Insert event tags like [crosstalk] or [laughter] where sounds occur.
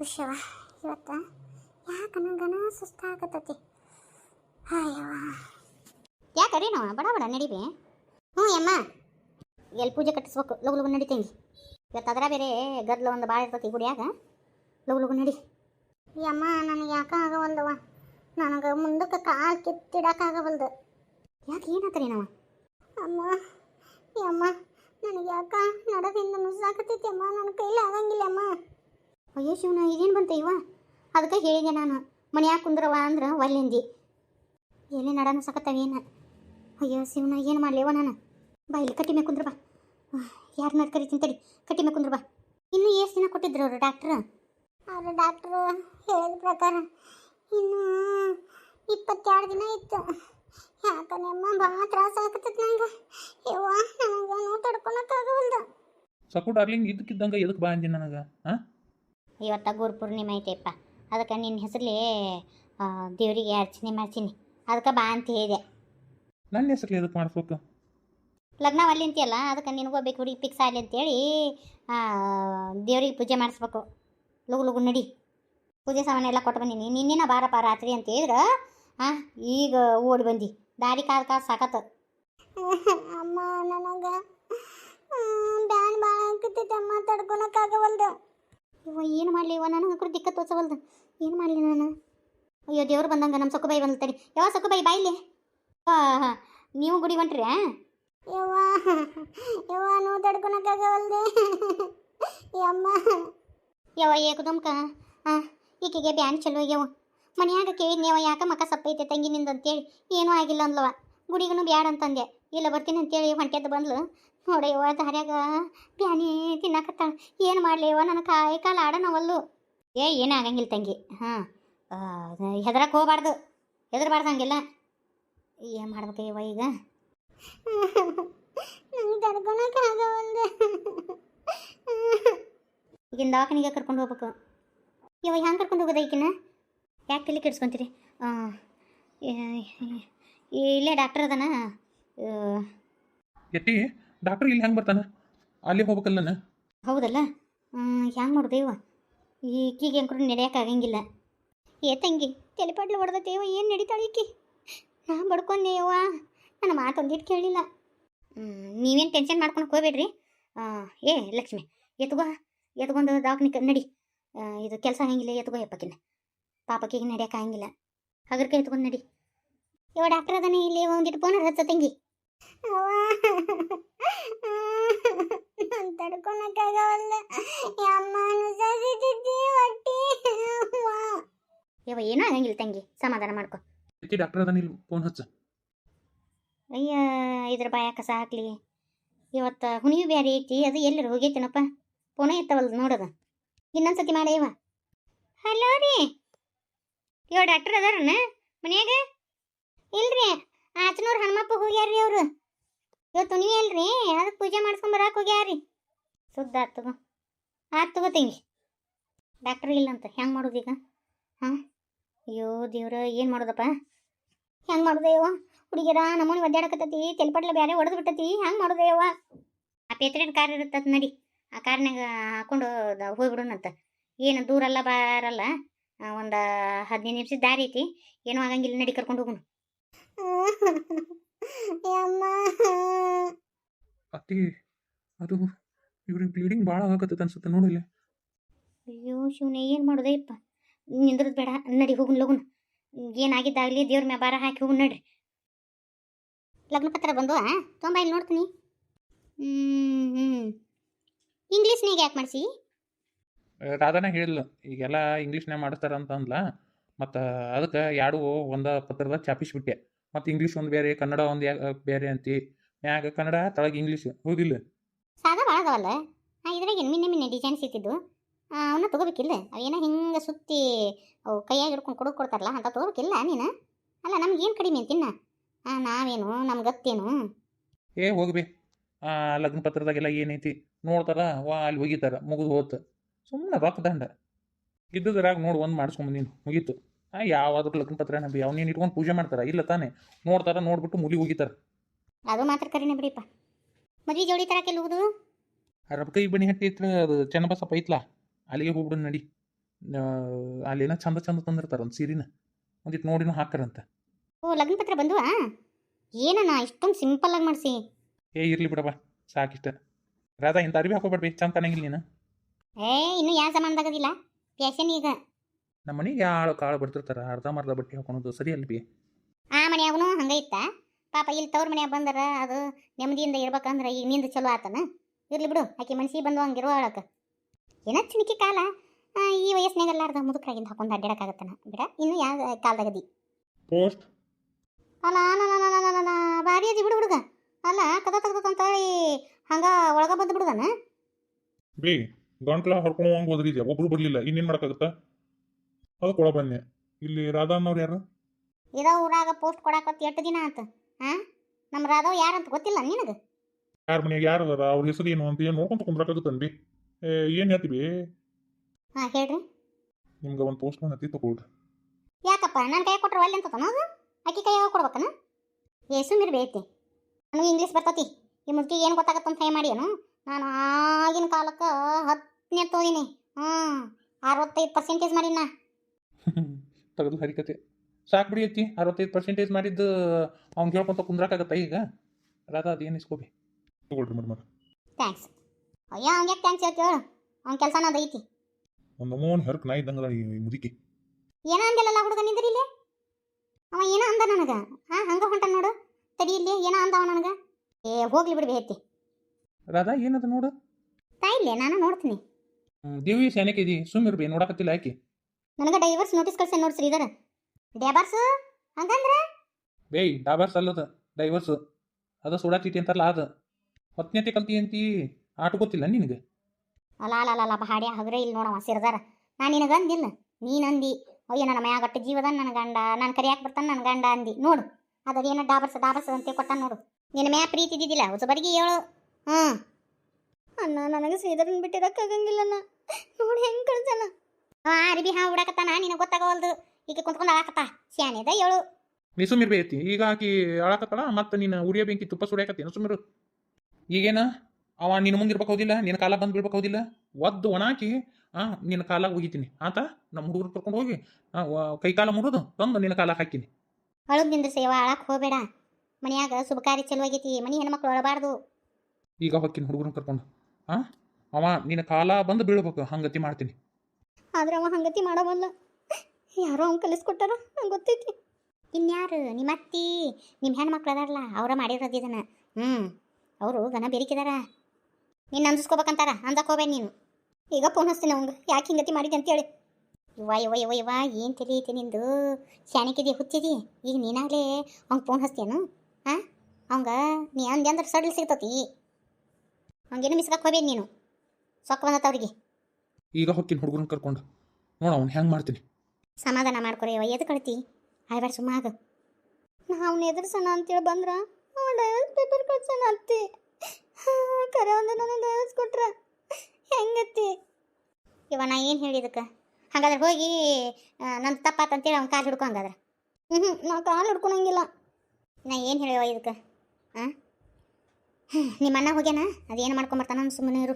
ಹುಷವ ಇವತ್ತ? ಯಾಕೆ ನನಗನ ಸುಸ್ತಾಗತ್ತತಿ ಅಯ್ಯವ ಯಾಕರಿ ನಾವು? ಬಡ ಬಡ ನಡಿಬಿ. ಹ್ಞೂ ಅಮ್ಮ ಎಲ್ಲಿ ಪೂಜೆ ಕಟ್ಟಿಸ್ಬೇಕು. ಲಗು ಲಗು ನಡಿತೇನೆ. ಇವತ್ತು ಅದರ ಬೇರೆ ಗದ್ಲ ಒಂದು ಭಾಳ ಇರ್ತತಿ ಗುಡಿಯಾಗ. ಲಗು ಲಗು ನಡಿ. ಅಮ್ಮ ನನಗೆ ಯಾಕೆ ಆಗವಲ್ದವ ನನಗೆ ಮುಂದಕ್ಕೆ ಕಾಲು ಕಿತ್ತಿಡಕ್ಕಾಗವಲ್ದು ಯಾಕೆ ಏನಾತ್ರಿ ನಾವು? ಅಮ್ಮ ಅಮ್ಮ ನನಗೆ ಯಾಕ ನಡದಿಂದ ನುಸಾಕತ್ತೈತಿ ಅಮ್ಮ? ನನ್ನ ಕೈಲಿ ಆಗಂಗಿಲ್ಲ ಅಮ್ಮ. ಅಯ್ಯೋ ಶಿವನ ಇದೇನು ಬಂತ ಇವ ಅದಕ್ಕೆ ಹೇಳಿದೆ ನಾನು. ಮನ್ಯಾಗ ಕುಂದ್ರವ ಅಂದ್ರೆ ಒಲ್ಲೆಂದಿ. ಎಲ್ಲಿ ನಡ ಸಕತ್ತವೇನ? ಅಯ್ಯೋ ಶಿವನ ಏನು ಮಾಡಲಿವ ನಾನು? ಬಾ ಇಲ್ಲಿ ಕಟ್ಟಿ ಮೇಲೆ ಕುಂದ್ರ ಬಾ. ಯಾರನ್ನ ಕರಿತೀನಿ ತಡಿ. ಕಟ್ಟಿ ಮೇಲೆ ಕುಂದ್ರ ಬಾ. ಇನ್ನೂ ಎಷ್ಟು ದಿನ ಕೊಟ್ಟಿದ್ರು ಅವರು ಡಾಕ್ಟ್ರು? ಅವರು ಡಾಕ್ಟ್ರು ಹೇಳಿದ ಪ್ರಕಾರ ಇನ್ನು ಇಪ್ಪತ್ತೆರಡು ದಿನ ಇತ್ತು. ಯಾಕನೆಮ್ಮ ಭಾಳ ತ್ರಾಸ ಆಗತ್ತೈತಿ ನಂಗೆ. ಯವ್ವ ನನಗೆ ನೋವು ತಡ್ಕೊಳಕ್ಕಾಗವಲ್ದು. ಸಕು ಡಾರ್ಲಿಂಗ್ ಇದಕ್ಕಿದ್ದಂಗೆ ಎದಕ್ಕೆ ಬಾ ಅಂದಿ ನನಗೆ ಹಾಂ ಇವತ್ತ ಗುರು ಪೂರ್ಣಿಮೆ ಐತೆಪ್ಪ. ಅದಕ್ಕೆ ನಿನ್ನ ಹೆಸರಲ್ಲಿ ದೇವರಿಗೆ ಅರ್ಚನೆ ಮಾಡ್ತೀನಿ. ಅದಕ್ಕೆ ಬಾ ಅಂತ ಹೇಳಿದೆ. ನನ್ನ ಹೆಸರಲ್ಲಿ ಎದಕ್ಕೆ ಮಾಡ್ಬೇಕು ಲಗ್ನ ಅಲ್ಲಿ ಅಂತೀಯಲ್ಲ ಅದಕ್ಕೆ ನಿನಗೂ ಬೇಕು ಹುಡುಗಿ ಫಿಕ್ಸ್ ಆಗಲಿ ಅಂತೇಳಿ ದೇವರಿಗೆ ಪೂಜೆ ಮಾಡಿಸ್ಬೇಕು. ಲಗು ಲಗು ನಡಿ. ಪೂಜೆ ಸಾಮಾನೆಲ್ಲ ಕೊಟ್ಟು ಬಂದೀನಿ. ನಿನ್ನೇನ ಬಾರಪ್ಪ ರಾತ್ರಿ ಅಂತ ಹೇಳಿದ್ರೆ ಹಾಂ ಈಗ ಓಡಿ ಬಂದು. ದಾರಿ ಕಾದ ಕಾದು ಸಾಕತ್ತ ಅಮ್ಮ ನನಗೆ ಬ್ಯಾನ್ ಭಾಳ ಆಗ್ತೈತೆ ಅಮ್ಮ ತಡ್ಕೊಳಕ್ಕಾಗವಲ್ದು ಇವ ಏನು ಮಾಡಲಿ ಇವ ನನಗೆ ಕೂಡ ದಿಕ್ಕ ತೋಚವಲ್ದು ಏನು ಮಾಡಲಿ ನಾನು? ಅಯ್ಯೋ ದೇವ್ರು ಬಂದಂಗೆ ನಮ್ಮ ಸೊಕ್ಕುಬಾಯಿ ಬಂದ್ತಡಿ. ಯಾವ ಸೊಕ್ಕುಬಾಯಿ ಬಾಯಿಲಿ ನೀವು ಗುಡಿ ಹೊಂಟ್ರಿ ಯವ್ವ ಯವ್ವ ನೋವು ತಡ್ಕೊಳಕ್ಕಾಗವಲ್ದೆ ಯಮ್ಮ. ಯವ್ವ ಏಕದಮ್ಕ ಹಾಂ ಈಕೆಗೆ ಬ್ಯಾನ್ ಚಲೋ ಆಗ್ಯಾವ. ಮನ್ಯಾಗ ಕೇಳಿದ್ನೇವ ಯಾಕ ಮಕ ಸಪ್ಪೈತೆ ತಂಗಿನಿಂದ ಅಂತೇಳಿ. ಏನೂ ಆಗಿಲ್ಲ ಅಂದ್ಲವ ಗುಡಿಗೂ ಬ್ಯಾಡ ಅಂತಂದೆ. ಇಲ್ಲ ಬರ್ತೀನಿ ಅಂತೇಳಿ ಹೊಂಟೆದ್ದು ಬಂದ್ಲು. ನೋಡಯ್ಯವ ದಾರ್ಯಾಗ ಬ್ಯಾನಿ ತಿನ್ನಕತ್ತಾಳ. ಏನು ಮಾಡ್ಲಿವ ನನ್ನ ಕಾಯಿ ಕಾಲ ಆಡನವಲ್ಲು ಏ ಏನೂ ಆಗಂಗಿಲ್ಲ ತಂಗಿ. ಹಾಂ ಹೆದರಕ್ಕೆ ಹೋಗ್ಬಾರ್ದು. ಹೆದರ್ಬಾರ್ದು ಹಂಗಿಲ್ಲ. ಏನು ಮಾಡ್ಬೇಕಯ್ಯವ ಈಗ? [laughs] ನಂಗೆ ತಡ್ಕೊಳಕ್ಕಾಗವಲ್ದು [laughs] ಈಗಿನ ದವಾಖಾನಿಗೆ ಕರ್ಕೊಂಡು ಹೋಗ್ಬೇಕು. ಇವ ಹೆಂಗೆ ಕರ್ಕೊಂಡು ಹೋಗೋದ ಈಗಿನ ಯಾಕೆ ತಲೆ ಕೆಡ್ಸ್ಕೊಂತೀರಿ? ಏ- ಇಲ್ಲೇ ಡಾಕ್ಟರ್ ಅದಾನ? ಎತ್ತಿ. ಡಾಕ್ಟ್ರ್ ಇಲ್ಲಿ ಹೆಂಗೆ ಬರ್ತಾನೆ? ಅಲ್ಲಿ ಹೋಗ್ಬೇಕಲ್ಲ ನಾನು? ಹೌದಲ್ಲ? ಹ್ಯಾಂಗೆ ಮಾಡೋದು ಈಕಿಗೆ ಅಂಕರು ನಡೆಯೋಕ್ಕಾಗಂಗಿಲ್ಲ ಏ ತಂಗಿ ತಲೆಪಾಟ್ಲು ಹೊಡೆದತ್ತೆ ಇವ, ಏನು ನಡೀತಾಳೆ ಈಕಿ? ನಾ ಬಡ್ಕೊಂಡೇವ ನನ್ನ ಮಾತೊಂದಿಟ್ಟು ಕೇಳಿಲ್ಲ. ನೀವೇನು ಟೆನ್ಷನ್ ಮಾಡ್ಕೊಂಡು ಹೋಗ್ಬೇಡ್ರಿ. ಏ ಲಕ್ಷ್ಮಿ ಎತ್ಗೋ ಎತ್ಕೊಂಡು ದವಾಖಾನೆ ನಡಿ. ಇದು ಕೆಲಸ ಹಂಗಿಲ್ಲ ಎತ್ಗೋ ಯಪ್ಪಕಿನ ಪಾಪಕ್ಕಿಗೆ ಈಗ ಆಗಂಗಿಲ್ಲ. ಹಗರ್ಕೆ ಎತ್ಕೊಂಡು ನಡಿ. ಇವ ಡಾಕ್ಟರ್ ಅದಾನೆ ಇಲ್ಲಿ ಒಂದಿಟ್ಟು ಫೋನ್ ಹಚ್ಚ ತಂಗಿ. ಯವ್ವ ಏನೂ ಆಗಂಗಿಲ್ಲ ತಂಗಿ. ಸಮಾಧಾನ ಮಾಡ್ಕೊ. ಡಾಕ್ಟರ್ ಇಲ್ಲಿ ಫೋನ್ ಹಚ್ಚ. ಅಯ್ಯ ಇದ್ರ ಬಾಯ ಕಸ ಹಾಕ್ಲಿ. ಇವತ್ತು ಹುಣಿವಿ ಬ್ಯಾರೆ ಐತಿ ಅದು ಎಲ್ಲರೂ ಹೋಗೈತೇನಪ್ಪ? ಫೋನೇ ಇತ್ತವಲ್ದು ನೋಡೋದು. ಇನ್ನೊಂದ್ಸತಿ ಮಾಡೇವ ಹಲೋ ರೀ. ಇವ ಡಾಕ್ಟರ್ ಅದಾರನ ಮನ್ಯಾಗ? ಇಲ್ರಿ ಆಚನೂರು ಹನುಮಪ್ಪ ಹೋಗ್ಯಾರ್ರಿ ಅವರು. ಇವತ್ತು ಹುಣಿವಿ ಅಲ್ರಿ ಅದಕ್ಕೆ ಪೂಜೆ ಮಾಡ್ಸ್ಕೊಂಡ್ ಬರಾಕ್ ಹೋಗ್ಯಾರ್ರಿ. ಸುದ್ದ ಆತ್ ತಗೋತೀವಿ. ಡಾಕ್ಟ್ರ್ ಇಲ್ಲಂತ ಹೆಂಗೆ ಮಾಡೋದೀಗ ಹಾಂ? ಅಯ್ಯೋ ದೇವ್ರ ಏನು ಮಾಡೋದಪ್ಪ? ಹೆಂಗೆ ಮಾಡೋದೇವ ಹುಡುಗಿರ ನಮ್ಮನೆ ಒದ್ದಾಡಕತ್ತತಿ ತೆಲ್ಪಟ್ಲ ಬೇರೆ ಹೊಡೆದು ಬಿಟ್ಟತಿ ಹೆಂಗೆ ಮಾಡೋದೇವ ಆ ಪೇತ್ರಿನ ಕಾರ್ ಇರುತ್ತದ ನಡಿ ಆ ಕಾರ್ನಾಗ ಹಾಕೊಂಡು ಹೋಗ್ಬಿಡೋಣಂತ. ಏನು ದೂರಲ್ಲ ಬಾರಲ್ಲ ಒಂದು ಹದಿನೈದು ನಿಮಿಷ ದಾರಿ ಐತಿ ಏನೂ ಆಗಂಗಿಲ್ಲ ನಡಿ ಕರ್ಕೊಂಡು ಹೋಗೋಣ. [laughs] ಅತ್ತಿ ಅದು ಇವ್ರಿಗೆ ಬ್ಲೀಡಿಂಗ್ ಭಾಳ ಆಗತ್ತೆ ಅನ್ಸುತ್ತೆ ನೋಡಿಲ್ಲ ಅಯ್ಯೋ ಶಿವನೇ ಏನು ಮಾಡೋದೇಪ್ಪ ನಿಂದ್ರದ್ ಬೇಡ ನಡಿ ಹೋಗುನ್ ಲಗುನ್. ಏನಾಗಿದ್ದಾಗಲಿ ದೇವ್ರ ಮ್ಯಾ ಬಾರ ಹಾಕಿ ಹೋಗುನ್ ನಡ್ರಿ. ಲಗ್ನ ಪತ್ರ ಬಂದು ತೊಂಬ ಇಲ್ಲಿ ನೋಡ್ತೀನಿ. ಇಂಗ್ಲೀಷ್ ಇಂಗ್ಲೀಷ್ನಾಗ ಯಾಕೆ ಮಾಡಿಸಿ? ರಾಧಾನ ಹೇಳಿಲ್ಲ ಈಗೆಲ್ಲ ಇಂಗ್ಲೀಷ್ನಾಗ ಮಾಡಿಸ್ತಾರ ಅಂತ ಅಂದ್ಲ. ಮತ್ತು ಅದಕ್ಕೆ ಯಾಡು ಒಂದು ಪತ್ರದ ಚಾಪಿಸ್ಬಿಟ್ಟೆ ಮತ್ತು ಇಂಗ್ಲೀಷ್ ಒಂದು ಬೇರೆ ಕನ್ನಡ ಒಂದು ಬೇರೆ ಅಂತಿ. ಮ್ಯಾಗ ಕನ್ನಡ ತಳಗೆ ಇಂಗ್ಲೀಷ್ ಹೌದಿಲ್ಲ ಅದಾವಲ್ಲ ಹಾಂ ಇದ್ರಾಗ ಮಿನ್ನೆ ಮಿನ್ನೆ ಡಿಸೈನ್ ಸಿಕ್ಕಿದ್ದು ಅವನ್ನ ತೊಗೋಬೇಕಿಲ್ಲ? ಅವೇನೋ ಹಿಂಗೆ ಸುತ್ತಿ ಅವು ಕೈಯಾಗಿ ಹಿಡ್ಕೊಂಡು ಕೊಡೋಕೆ ಕೊಡ್ತಾರಲ್ಲ ಅಂತ ತೊಗೋಬೇಕಿಲ್ಲ ನೀನು? ಅಲ್ಲ ನಮ್ಗೇನು ಕಡಿಮೆ ಅಂತಿನ್ನ ಹಾಂ ನಾವೇನು? ನಮ್ಗೆ ಗತ್ತೇನು ಏ ಹೋಗ್ಬಿ ಆ ಲಗ್ನ ಪತ್ರದಾಗೆಲ್ಲ ಏನೈತಿ? ನೋಡ್ತಾರ ವಾ ಅಲ್ಲಿ ಒಗಿತಾರ ಮುಗಿದು ಹೋತು. ಸುಮ್ಮನೆ ರೊಕ್ಕ ದಂಡ ಇದ್ದದ್ರಾಗ ನೋಡಿ ಒಂದು ನೀನು ಮುಗೀತು. ಹಾಂ ಯಾವಾದ್ರೂ ಲಗ್ನ ಪತ್ರ ಯಾವ ಅವ್ನೇನು ಇಟ್ಕೊಂಡು ಪೂಜೆ ಮಾಡ್ತಾರ? ಇಲ್ಲ ತಾನೇ? ನೋಡ್ತಾರ ನೋಡ್ಬಿಟ್ಟು ಮುಲಿ ಹೋಗಿತಾರ ಅದು ಮಾತ್ರ ಕರಿನೇ ಬಿಡಿಪ್ಪ. ಮದ್ವೆ ಜೋಡಿ ತರಕ್ಕೆ ಹೋಗುದು? ಆ ಕೈ ಈ ಬಣಿ ಹಟ್ಟಿ ಐತ್ರಿ ಅದು ಚೆನ್ನಬಸಪ್ಪ ಐತ್ಲಾ? ಅಲ್ಲಿಗೆ ಹೋಗ್ಬಿಡು ನಡಿ. ಅಲ್ಲೇನೋ ಚಂದ ಚಂದ ತಂದಿರ್ತಾರೆ ಒಂದು ಸೀರಿನ. ಒಂದಿಟ್ಟು ನೋಡಿನೂ ಹಾಕರಂತ ಓ ಲಗ್ನ ಪತ್ರ ಬಂದುವಾ? ಏನಣ್ಣ ಇಷ್ಟೊಂದು ಸಿಂಪಲ್ಲಾಗಿ ಮಾಡಿಸಿ. ಏ ಇರ್ಲಿ ಬಿಡಪ್ಪ ಸಾಕಿಷ್ಟ. ರಾಧಾ ಇಂಥ ಅರಿವಿ ಹಾಕೋಬೇಡ್ರಿ ಚಂದ ಕಾಣಂಗಿಲ್ಲ ನೀನು. ಏ ಇನ್ನು ಯಾವ ಜಮಾನದಾಗದಿಲ್ಲ ಫ್ಯಾಷನ್ ಈಗ. ನಮ್ಮ ಮನೆಗೆ ಆಳು ಕಾಳು ಬರ್ತಿರ್ತಾರ ಅರ್ಧ ಮರ್ಧ ಬಟ್ಟೆ ಹಾಕೊಳೋದು ಸರಿ ಅಲ್ವಿ? ಆ ಮನ್ಯಾಗನು ಹಂಗೆ ಇತ್ತ? ಪಾಪ ಇಲ್ಲಿ ತವ್ರ ಮನ್ಯಾಗ ಬಂದರ ಅದು ನೆಮ್ಮದಿಯಿಂದ ಇರ್ಬೇಕಂದ್ರೆ ಈಗ ನಿಂದು ಚಲೋ ಆತನ? ಇರ್ಲಿ ಬಿಡು ಆಕೆ ಮನ್ಸಿಗೆ ಬಂದು ಹಂಗಿರುವ ಹೇಳಕ್ಕೆ ಏನೋ ಚಿಣಿಕೆ ಕಾಲ. ಈ ವಯಸ್ಸಿನಾಗೆಲ್ಲಾರ್ದ ಮುದುಕರಾಗಿಂದ ಹಾಕೊಂಡು ಅಡ್ಡಾಡಕ್ಕಾಗತ್ತನ ಬಿಡ ಇನ್ನು ಯಾವ ಕಾಲದಾಗದಿ. ಪೋಸ್ಟ್. ಅಲ್ಲ ನಾನು ಭಾರಿ ಅಜ್ಜಿ ಬಿಡು ಹುಡುಗ. ಅಲ್ಲ ಕದ ತೆಗ್ದದಂತ ಹಂಗ ಒಳಗ ಬಂದು ಬಿಡುದನ? ಬೇ ಗಂಟ್ಲ ಹರ್ಕೊಂಡು ಹಂಗೆ ಹೋದ್ರಿದ್ಯಾ? ಒಬ್ರು ಬರ್ಲಿಲ್ಲ ಇನ್ನೇನು ಮಾಡಕ್ಕಾಗತ್ತ? ಅದು ಕೊಡ ಬನ್ನಿ ಇಲ್ಲಿ ರಾಧಾ ಅನ್ನೋರು ಯಾರು? ಇರೋ ಊರಾಗ ಪೋಸ್ಟ್ ಕೊಡಾಕತ್ ಎಷ್ಟು ದಿನ ಆತ? ಹಾ ನಮ್ಮ ರಾಧವ್ ಯಾರಂತ ಗೊತ್ತಿಲ್ಲ ನಿನಗೆ? ಯಾರ ಮನೆಯಾಗ ಯಾರು ಅದಾರ? ಅವ್ರ ಹೆಸರು ಏನು ಅಂತ ಏನು ನೋಡ್ಕೊಂತ ಕುಂದ್ರಾಕಾಗತ್ತನ್ ಏನು ಏನ್ ಹೇಳ್ತೀವಿ? ಹಾ ಹೇಳ್ರಿ. ನಿಮ್ಗೆ ಒಂದು ಪೋಸ್ಟ್ ಮಾಡಿ ತಗೊಳ್ರಿ. ಯಾಕಪ್ಪ? ನನ್ನ ಕೈ ಕೊಟ್ರೆ ಅಲ್ಲಿ ಅಂತತನ? ಅದು ಅಕ್ಕಿ ಕೈ ಕೊಡ್ಬೇಕನ? ಏಸು ಸುಮ್ಮಿರ್ ಬೇಯ್ತಿ ನನಗೆ ಇಂಗ್ಲೀಷ್ ಬರ್ತತಿ. ಈ ಮುದುಕಿ ಏನು ಗೊತ್ತಾಗತ್ತಂತ ಹೇಳಿ ಮಾಡಿ ಏನು ನಾನು ಆಗಿನ ಕಾಲಕ್ಕೆ ಹತ್ತನೇ ತೋದಿನಿ. ಹ್ಞೂ ಅರವತ್ತೈದು ಪರ್ಸೆಂಟೇಜ್ ಮಾಡಿನ [laughs] ತೆಗೆದು ಹರಿಕತೆ. ಸಾಕು ಬಿಡಿ ಅತ್ತಿ. ಅರವತ್ತೈದು ಪರ್ಸೆಂಟೇಜ್ ಮಾಡಿದ್ದು ಅವ್ನು ಹೇಳ್ಕೊಂತ ಕುಂದ್ರಾಕಾಗತ್ತ ಈಗ? ರಾಧಾ ಅದೇನು ಇಸ್ಕೋಬಿ? ತಗೊಳ್ರಿ ಮೇಡಮ್ ಥ್ಯಾಂಕ್ಸ್ ಅಯ್ಯೋ ಹಂಗೆ ಥ್ಯಾಂಕ್ಸ್ ಹೇಳ್ತಿ ಹೇಳು ಅವ್ನ ಕೆಲಸನ ಅದು ಐತಿ. ಒಂದು ಮೋನ್ ಹೆರ್ಕ್ ನಾ ಇದ್ದಂಗದ ಈ ಮುದುಕಿ. ಏನೋ ಅಂದಿಲ್ಲಲ್ಲ ಹುಡುಗ ನಿಂದ್ರಿ ಇಲ್ಲಿ? ಅವ ಏನೋ ಅಂದ ನನಗೆ. ಹಾಂ ಹಂಗೆ ಹೊಂಟ ನೋಡು. ತಡಿ ಇಲ್ಲಿ ಏನೋ ಅಂದವ ನನಗೆ. ಏ ಹೋಗ್ಲಿ ಬಿಡ್ಬಿ ಹೆತ್ತಿ ರಾಧಾ ಏನದು ನೋಡು? ತಾಯಿಲ್ಲೇ ನಾನು ನೋಡ್ತೀನಿ. ದೇವಿ ಸ್ಯಾನಿಕೆ ಇದಿ. ಸುಮ್ಮಿರ್ಬಿ ನೋಡಕತ್ತಿಲ್ಲ ಆಕಿ. ನನಗೆ ಡೈವರ್ಸ್ ನೋಟಿಸ್ ಕಳ್ಸ ನೋಡಿ ಶ್ರೀಧರ. ಡೈವರ್ಸ್ ಹಂಗಂದ್ರೆ? ಬೇಯ್ ಡಾಬರ್ಸ್ ಅಲ್ಲದ. ಡೈವರ್ಸ್ ಅದ ಸೋಡಾ ಚೀಟಿ ಅಂತಾರಲ್ಲ ಅದು. ಹತ್ತನೇತಿ ಕಲ್ತಿ ಅಂತಿ ಆಟ ಗೊತ್ತಿಲ್ಲ ನಿನಗೆ? ಅಲ್ಲ ಅಲ್ಲ ಹಗರೇ ಇಲ್ಲಿ ನೋಡವ ಸಿರ್ದಾರ. ನಾನು ನಿನಗೆ ಅಂದಿಲ್ಲ. ನೀನು ಅಂದಿ. ಅಯ್ಯೋ ನನ್ನ ಮೈ ಗಟ್ಟ ಜೀವದ ನನ್ನ ಗಂಡ. ನಾನು ಕರಿಯಾಕೆ ಬರ್ತಾನೆ ನನ್ನ ಗಂಡ ಅಂದಿ. ನೋಡು. ಅದೇನೋ ಡಾಬರ್ಸ್ ಡಾಬರ್ಸ ಅಂತ ಕೊಟ್ಟ ನೋಡು. ನಿನ್ನ ಮ್ಯಾ ಪ್ರೀತಿ ಇದ್ದಿದ್ದಿಲ್ಲ. ಹೊಸ ಬರಿಗೆ ಹೇಳು. ಹ್ಞೂ ಅಣ್ಣ ನನಗೆ ಸೀದರನ್ ಬಿಟ್ಟಿರಕ್ಕಾಗಂಗಿಲ್ಲಣ್ಣ ನೋಡಿ ಹೆಂಗೆ ಕಳ್ಸಣ. ಆ ಅರಿಬಿ ಹಾ ಉಡಾಕತ್ತಾನ ನಿನಗೆ ಗೊತ್ತಾಗವಲ್ದು. ಈಗ ಕುಂತ್ಕೊಂಡು ಅಳಕತ್ತ. ಸ್ಯಾನಿದ ಹೇಳು. ನೀ ಈಗ ಆಕಿ ಅಳಕತ್ತಳ ಮತ್ತೆ ನೀನು ಉರಿಯ ಬೆಂಕಿ ತುಪ್ಪ ಸುಡಿಯಾಕತ್ತೀನಿ ಸುಮ್ಮಿರು ಈಗೇನ? ಅವ ನಿನ್ನ ಮುಂದೆ ಇರ್ಬೇಕು ಹೋದಿಲ್ಲ ನಿನ್ನ ಕಾಲ ಬಂದು ಬಿಡ್ಬೇಕು ಹೌದಿಲ್ಲ. ಒದ್ದು ಒಣಾಕಿ ಆ ನಿನ್ನ ಕಾಲ ಒಗಿತೀನಿ ಆತ ನಮ್ಮ ಹುಡುಗರು ಕರ್ಕೊಂಡು ಹೋಗಿ ಕೈ ಕಾಲ ಮುರಿದು ತಂದು ನಿನ್ನ ಕಾಲಾಗ ಹಾಕಿನಿ. ಅಳದ್ ನಿಂದ್ರ ಸೇವಾ ಅಳಕ್ ಹೋಗಬೇಡ. ಮನೆಯಾಗ ಶುಭ ಕಾರ್ಯ ಆಗೈತಿ ಮನೆ ಹೆಣ್ಮಕ್ಳು ಅಳಬಾರ್ದು ಈಗ ಹೊಕ್ಕಿನ ಹುಡುಗರನ್ನ ಕರ್ಕೊಂಡು. ಆ ಅವ ನಿನ್ನ ಕಾಲ ಬಂದು ಬೀಳ್ಬೇಕು ಹಂಗತಿ ಮಾಡ್ತೀನಿ. ಆದ್ರೆ ಅವ ಹಂಗತಿ ಮಾಡವಲ್ಲ ಯಾರೋ ಅವ್ನು ಕಲಿಸ್ಕೊಟ್ಟಾರ ನಂಗೆ ಗೊತ್ತೈತಿ. ಇನ್ಯಾರು? ನಿಮ್ಮ ಅತ್ತಿ ನಿಮ್ಮ ಹೆಣ್ಮಕ್ಳು ಅದಾರಲ್ಲ ಅವರ ಮಾಡಿರೋದು ಇದನ್ನ. ಹ್ಞೂ ಅವರು ಗನ ಬೇರಿಕಿದಾರ ನೀನು ಅಂಜಿಸ್ಕೋಬೇಕಂತಾರ? ಅಂದಕೋಬೇ ನೀನು. ಈಗ ಫೋನ್ ಹಚ್ತೀನಿ ಅವಂಗ ಯಾಕೆ ಹಿಂಗತಿ ಮಾಡಿದೆ ಅಂತೇಳಿ ಇವ ಇವ ಇವ ಇವ ಏನು ತಿಳಿಯುತ್ತೆ ನಿಂದು? ಶಾಣಿಕಿದಿ ಹುಚ್ಚಿದಿ ಈಗ ನೀನಾಗಲೇ ಅವ್ಗೆ ಫೋನ್ ಹಚ್ತೇನು ಹಾಂ ಅವಂಗ ನೀ ಅಂದೆ ಅಂದ್ರೆ ಸಡಲ್ ಸಿಗ್ತತಿ. ಅವಂಗೇನು ಮಿಸ್ಕಕ್ಕೆ ಹೋಗ್ಬೇಡ ನೀನು. ಸೊಕ್ಕ ಬಂದತ್ತವ್ರಿಗೆ ಈಗ ಹೊಕ್ಕಿನ ಹುಡುಗರನ್ನ ಕರ್ಕೊಂಡು. ನೋಡ ಅವ್ನು ಹೆಂಗೆ ಮಾಡ್ತೀನಿ. ಸಮಾಧಾನ ಮಾಡ್ಕೊರಿ ಅವ ಎದು ಕಳ್ತಿ ಆಯ್ಬಾರ್ದು ಸುಮ್ಮ ಆಗ ನಾ ಅವ್ನು ಎದುರ್ಸೋಣ ಅಂತೇಳಿ ಬಂದ್ರ ಡೈವರ್ಸ್ ಪೇಪರ್ ಕಳ್ಸೋಣ ಅತ್ತಿ. ಕರೆ ಒಂದು ನನಗೆ ಡೈವರ್ಸ್ ಕೊಟ್ರ. ಹೆಂಗತ್ತಿ? ಇವ ನಾ ಏನು ಹೇಳಿದಕ್ಕೆ ಹಾಗಾದ್ರೆ ಹೋಗಿ ನನ್ನ ತಪ್ಪಾತ ಅಂತೇಳಿ ಅವ್ನ ಕಾಲು ಹಿಡ್ಕೊ ಹಂಗಾದ್ರೆ. ಹ್ಞೂ ನಾ ಕಾಲು ಹಿಡ್ಕೊಳಂಗಿಲ್ಲ. ನಾ ಏನು ಹೇಳಿವ ಇದಕ್ಕೆ? ಹಾಂ ನಿಮ್ಮ ಅಣ್ಣ ಹೋಗ್ಯಾನ? ಅದೇನು ಮಾಡ್ಕೊಂಬರ್ತಾನ ಸುಮ್ಮನೆ ಇರು.